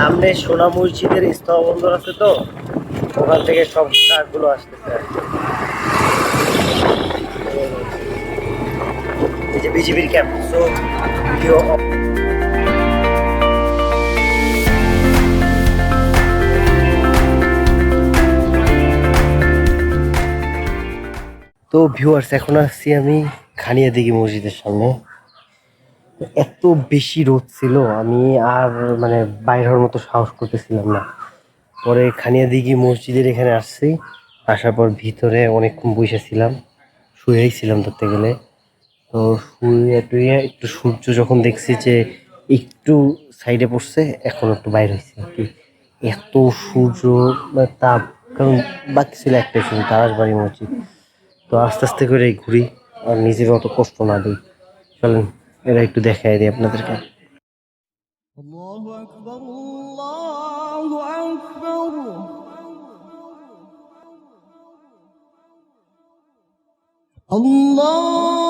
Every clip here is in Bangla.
সামনে সোনা মসজিদের স্থলবন্দর আছে তো, ওখান থেকে সব কারগুলো কি। এই যে বিজিবির ক্যাম্প তো ভিউয়ার্স এখন আসছি আমি খানিয়া দিঘি মসজিদের সামনে এত বেশি রোদ ছিল, আমি আর মানে বাইর হওয়ার মতো সাহস করতেছিলাম না। পরে খানিয়া দিঘি মসজিদের এখানে আসছি, আসার পর ভিতরে অনেকক্ষণ বসেছিলাম শুয়েই ছিলাম ধরতে গেলে। তো শুয়ে টুয়ে একটু সূর্য যখন দেখছি যে একটু সাইডে পড়ছে, এখন একটু বাইরে হয়েছে আর কি। এত সূর্য মানে তাপ, কারণ বাকি ছিল একটাই শুধু তারাসবাড়ি মসজিদ। তো আস্তে আস্তে করে ঘুরি, আর নিজের অত কষ্ট না দিই। চলেন। এরা একটু দেখাই দিই আপনাদেরকে। আল্লাহু আল্লাহ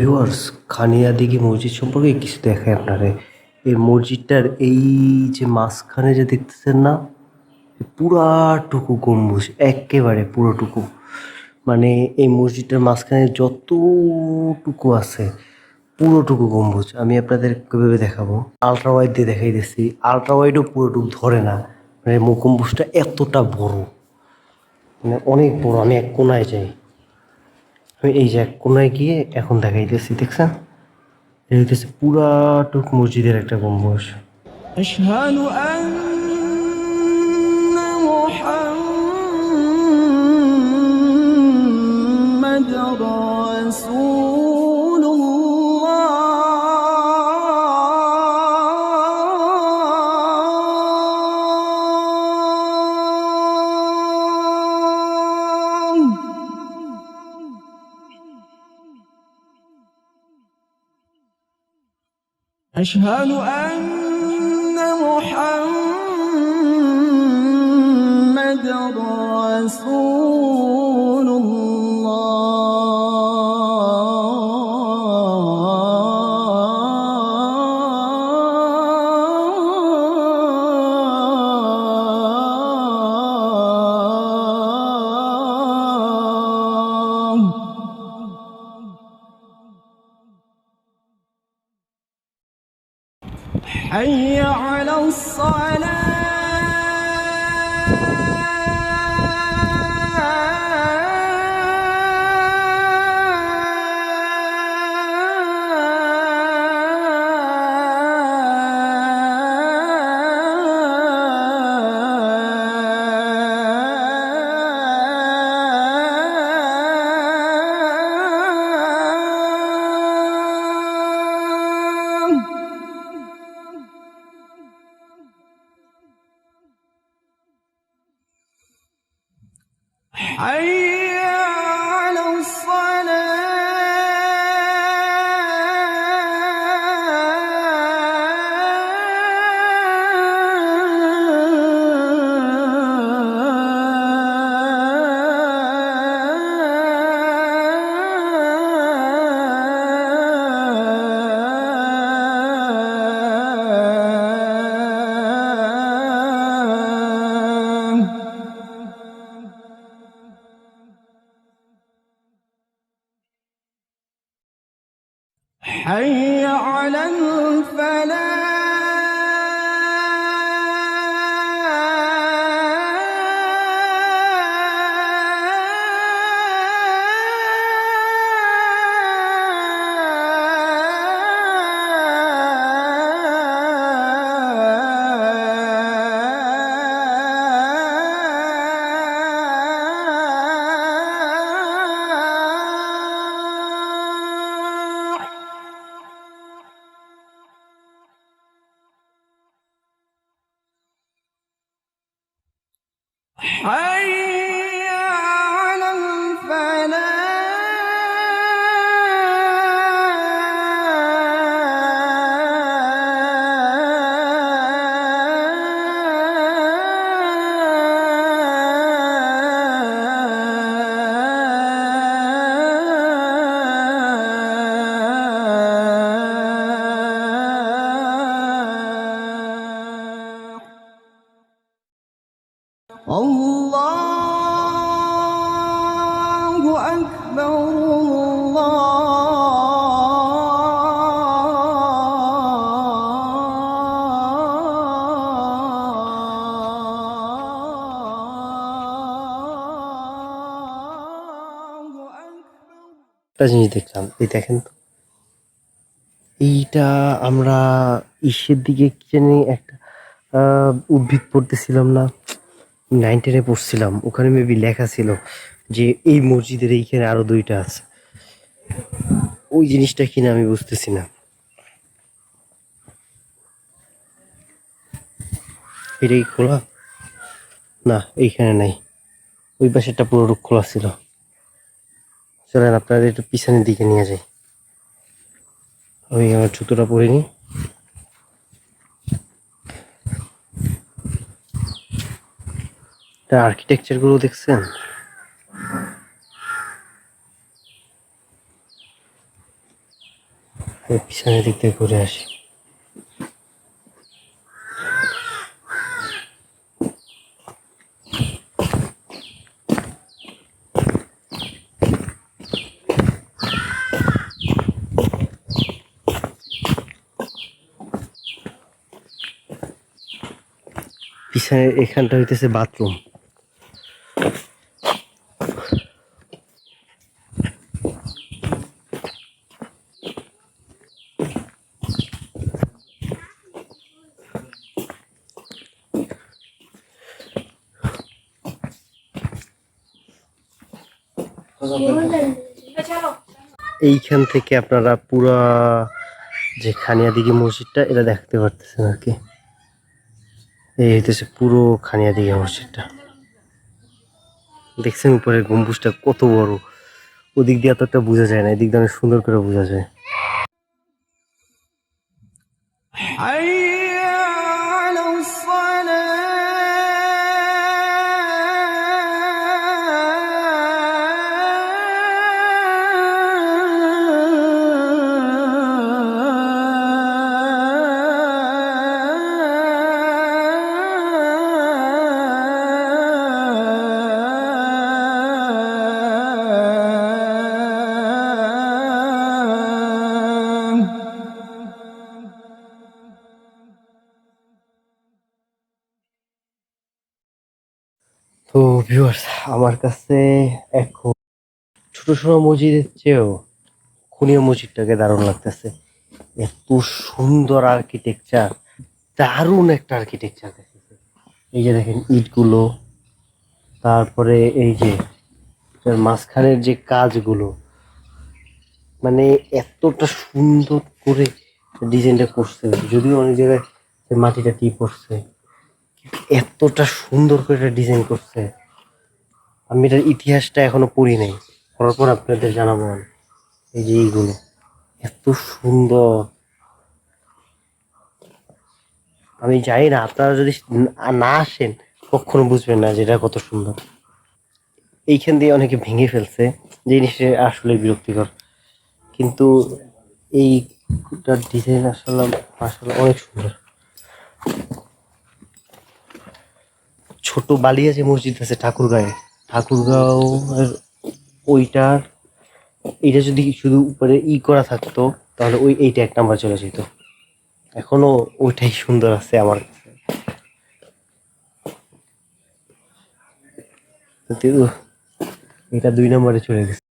ভিউয়ার্স খানিয়া দিঘি মসজিদ সম্পর্কে কিছু দেখায় আপনারে। এই মসজিদটার এই যে মাঝখানে যে দেখতেছেন না পুরাটুকু গম্বুজ, একেবারে পুরোটুকু। মানে এই মসজিদটার মাঝখানে যতটুকু আছে, পুরোটুকু গম্বুজ। আমি আপনাদের কীভাবে দেখাবো? আলট্রা ওয়াইড দিয়ে দেখাই দিচ্ছি। আলট্রা ওয়াইডও পুরোটুকু ধরে না। মানে গম্বুজটা এতটা বড়। মানে অনেক বড়, আমি এক কোনায় যাই। আমি এই যে এক কোনায় গিয়ে এখন দেখাইতেছি দেখছেন এটা হইতেছে পুরাটুক মসজিদের একটা গম্বুজ أشهد أن محمد رسول أشهد أن محمد حي على الصلاة. حي على الفلاح. Hey. একটা জিনিস দেখলাম, এই দেখেন তো। এইটা আমরা ইসের দিকে কি জানি একটা উদ্ভিদ পড়তেছিলাম না নাইন টেনে পড়ছিলাম। ওখানে মেবি লেখা ছিল যে এই মসজিদের এইখানে আরও দুইটা আছে। ওই জিনিসটা কিনা আমি বুঝতেছি না। এটা কি খোলা? না, এইখানে নাই। ওই পাশেরটা পুরো খোলা ছিল। চলেন, আপনাদের একটু পিছনের দিকে নিয়ে যাই। আমি আমার জুতোটা পরে নি আর্কিটেকচারগুলো দেখছেন? পিছনের দিক থেকে ঘুরে আসি। পিছনে এখানটা হইতেছে বাথরুম। এইখান থেকে আপনারা পুরা যে খানিয়াদিঘি মসজিদটা, এটা দেখতে পারতেছেন আর কি। এই হইতেছে পুরো খানিয়া খানিয়াদিঘি মসজিদটা। দেখছেন উপরে গম্বুজটা কত বড়। ওদিক দিয়ে এতটা বোঝা যায় না, এদিক দিয়ে অনেক সুন্দর করে বোঝা যায়। তো ভিউয়ার্স আমার কাছে এখন ছোট ছোট মসজিদের চেয়েও খুনিয়া মসজিদটাকে দারুণ লাগতেছে। এত সুন্দর আর্কিটেকচার দারুণ একটা আর্কিটেকচার দেখেছে এই যে দেখেন ইটগুলো, তারপরে এই যে মাঝখানের যে কাজগুলো মানে এতটা সুন্দর করে ডিজাইনটা করছে। যদিও অনেক জায়গায় মাটিটা টিপ পড়ছে। এতটা সুন্দর করে এটা ডিজাইন করছে। আমি এটার ইতিহাসটা এখনও পড়ি নাই। পড়ার পর আপনাদের জানাব। এই যে এইগুলো। এত সুন্দর। আমি জানি না, আপনারা যদি না- না আসেন, কখনো বুঝবেন না যে এটা কত সুন্দর। এইখান দিয়ে অনেকে ভেঙে ফেলছে, যে জিনিসটা আসলে বিরক্তিকর। কিন্তু এইটার ডিজাইন আসলে আসলে অনেক সুন্দর। ছোট বালি আছে, মসজিদ আছে ঠাকুরগাঁয়ে। ঠাকুরগাঁও ওইটার এটা যদি শুধু উপরে ই করা থাকতো, তাহলে ওই এইটা এক নাম্বার চলে যেত। এখনও ওইটাই সুন্দর আছে আমার কাছে। এটা দুই নম্বরে চলে গেছে।